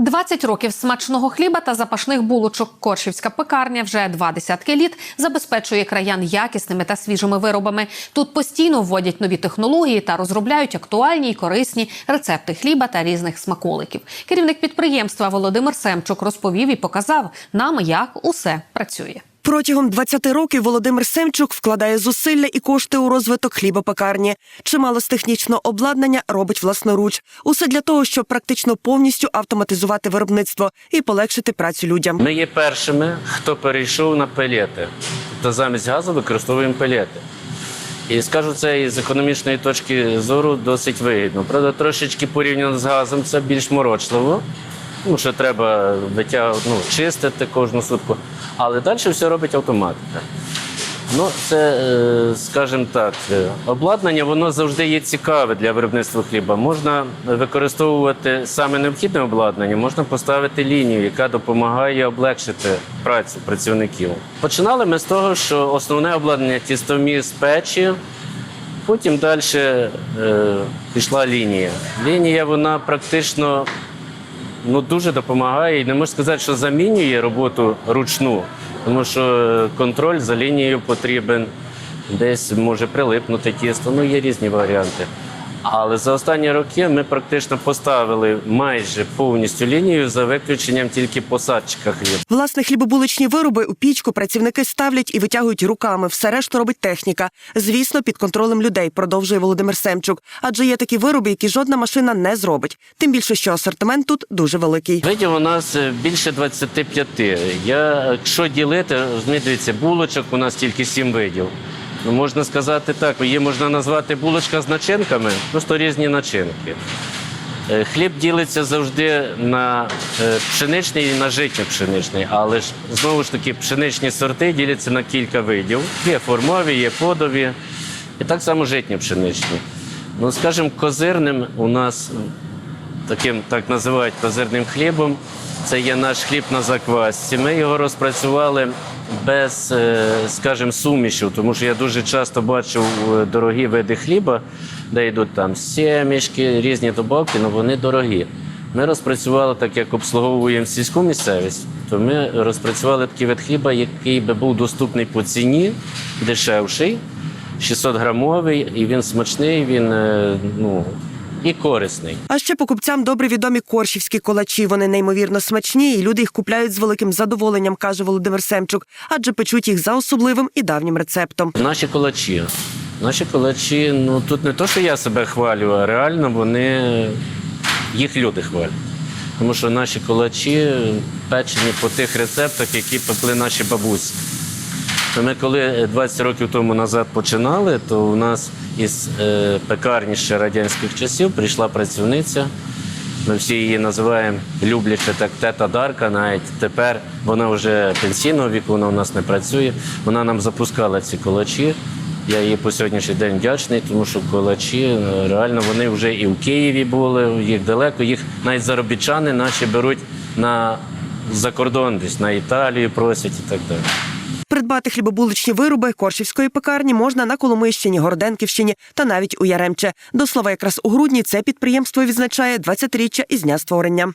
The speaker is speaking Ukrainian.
20 років смачного хліба та запашних булочок. Коршівська пекарня вже два десятки літ забезпечує краян якісними та свіжими виробами. Тут постійно вводять нові технології та розробляють актуальні й корисні рецепти хліба та різних смаколиків. Керівник підприємства Володимир Семчук розповів і показав нам, як усе працює. Протягом 20 років Володимир Семчук вкладає зусилля і кошти у розвиток хлібопекарні. Чимало з технічного обладнання робить власноруч. Усе для того, щоб практично повністю автоматизувати виробництво і полегшити працю людям. Ми є першими, хто перейшов на пелети. Тобто замість газу використовуємо пелети. І скажу це із економічної точки зору досить вигідно. Правда, трошечки порівняно з газом це більш морочливо, тому що треба витяг... ну, чистити кожну сутку. Але далі все робить автоматика. Ну, це, е, скажімо так, е, обладнання воно завжди є цікаве для виробництва хліба. Можна використовувати саме необхідне обладнання, можна поставити лінію, яка допомагає облегшити працю працівників. Починали ми з того, що основне обладнання тістоміс печі, потім далі е, пішла лінія. Лінія вона практично ну, дуже допомагає. І не можу сказати, що замінює роботу ручну, тому що контроль за лінією потрібен, десь може прилипнути тісто, ну є різні варіанти. Але за останні роки ми практично поставили майже повністю лінію за виключенням тільки посадчика хліба. Власне, хлібобуличні вироби у пічку працівники ставлять і витягують руками. Все решту робить техніка. Звісно, під контролем людей, продовжує Володимир Семчук. Адже є такі вироби, які жодна машина не зробить. Тим більше, що асортимент тут дуже великий. Видів у нас е, більше 25. Я, якщо ділити, розумієте, дивіться, булочок у нас тільки 7 видів. Ну, можна сказати так, її можна назвати булочка з начинками, просто різні начинки. Е, Хліб ділиться завжди на е, пшеничний і на житньо-пшеничний, але ж знову ж таки пшеничні сорти діляться на кілька видів. Є формові, є подові, і так само житньо-пшеничні. Ну, скажімо, козирним у нас таким так називають козирним хлібом. Це є наш хліб на заквасці. Ми його розпрацювали без, е, скажімо, сумішів, тому що я дуже часто бачив е, дорогі види хліба, де йдуть там сімечки, різні добавки, але вони дорогі. Ми розпрацювали, так як обслуговуємо сільську місцевість, то ми розпрацювали такий вид хліба, який би був доступний по ціні, дешевший, 600 грамовий, і він смачний, він е, ну, і корисний. А ще покупцям добре відомі коршівські колачі. Вони неймовірно смачні, і люди їх купляють з великим задоволенням, каже Володимир Семчук, адже печуть їх за особливим і давнім рецептом. Наші колачі. Наші колачі, ну тут не то, що я себе хвалю, а реально вони їх люди хвалять. Тому що наші колачі печені по тих рецептах, які пекли наші бабусі. Ми коли 20 років тому назад починали, то у нас із е, пекарні ще радянських часів прийшла працівниця. Ми всі її називаємо любляче так тета Дарка. Навіть тепер вона вже пенсійного віку, вона у нас не працює. Вона нам запускала ці колачі. Я їй по сьогоднішній день вдячний, тому що колачі е, реально вони вже і в Києві були, їх далеко. Їх навіть заробітчани наші беруть на за кордон, десь на Італію просять і так далі. Придбати хлібобуличні вироби коршівської пекарні можна на Коломийщині, Городенківщині та навіть у Яремче. До слова, якраз у грудні це підприємство відзначає 20-річчя із дня створення.